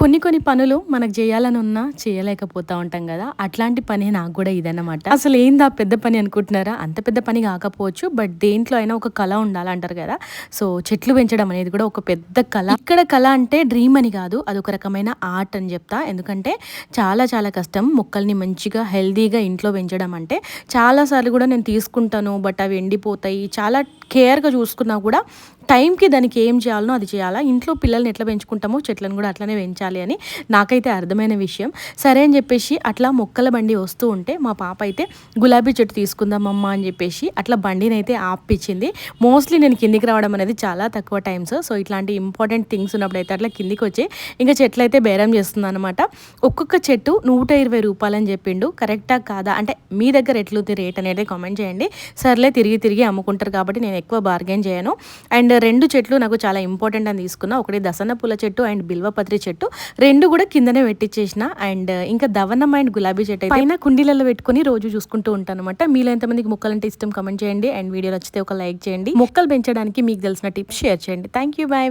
కొన్ని కొన్ని పనులు మనకు చేయాలని ఉన్నా చేయలేకపోతా ఉంటాం కదా. అట్లాంటి పని నాకు కూడా ఇదన్నమాట. అసలు ఏందా పెద్ద పని అనుకుంటున్నారా? అంత పెద్ద పని కాకపోవచ్చు బట్ దేంట్లో అయినా ఒక కళ ఉండాలంటారు కదా. సో చెట్లు పెంచడం అనేది కూడా ఒక పెద్ద కళ. ఇక్కడ కళ అంటే డ్రీమ్ అని కాదు అది ఒక రకమైన ఆర్ట్ అని చెప్తా. ఎందుకంటే చాలా చాలా కష్టం మొక్కల్ని మంచిగా హెల్దీగా ఇంట్లో పెంచడం అంటే. చాలాసార్లు కూడా నేను తీసుకుంటాను బట్ అవి ఎండిపోతాయి. చాలా కేర్గా చూసుకున్నా కూడా టైంకి దానికి ఏం చేయాలనో అది చేయాలా. ఇంట్లో పిల్లల్ని ఎట్లా పెంచుకుంటామో చెట్లను కూడా అట్లనే పెంచాలి అని నాకైతే అర్థమైన విషయం. సరే అని చెప్పేసి అట్లా మొక్కల బండి వస్తూ ఉంటే మా పాప అయితే గులాబీ చెట్టు తీసుకుందాం అమ్మ అని చెప్పేసి అట్లా బండిని అయితే ఆపించింది మోస్ట్లీ నేను కిందికి రావడం అనేది చాలా తక్కువ టైమ్స్. సో ఇట్లాంటి ఇంపార్టెంట్ థింగ్స్ ఉన్నప్పుడు అయితే అట్లా కిందికి వచ్చి ఇంకా చెట్లు అయితే బేరం చేస్తుంది అనమాట ఒక్కొక్క చెట్టు నూట ఇరవై రూపాయలని చెప్పిండు. కరెక్టా కాదా? అంటే మీ దగ్గర ఎట్లుంది రేట్ అనేది కామెంట్ చేయండి. సర్లే తిరిగి తిరిగి అమ్ముకుంటారు కాబట్టి నేను ఎక్కువ బార్గెన్ చేయను. అండ్ రెండు చెట్లు నాకు చాలా ఇంపార్టెంట్ అని తీసుకున్నా. ఒకటి దసన పూల చెట్టు అండ్ బిల్వపత్రి చెట్టు. రెండు కూడా కిందనే పెట్టించేసిన అండ్ ఇంకా దవనం అండ్ గులాబీ చెట్టు అయితే పైన కుండీలలో పెట్టుకుని రోజు చూసుకుంటూ ఉంటాను అనమాట మీలో ఎంతమందికి మొక్కలు అంటే ఇష్టం కమెంట్ చేయండి. అండ్ వీడియో నచ్చితే ఒక లైక్ చేయండి. మొక్కలు పెంచడానికి మీకు తెలిసిన టిప్స్ షేర్ చేయండి. Thank you bye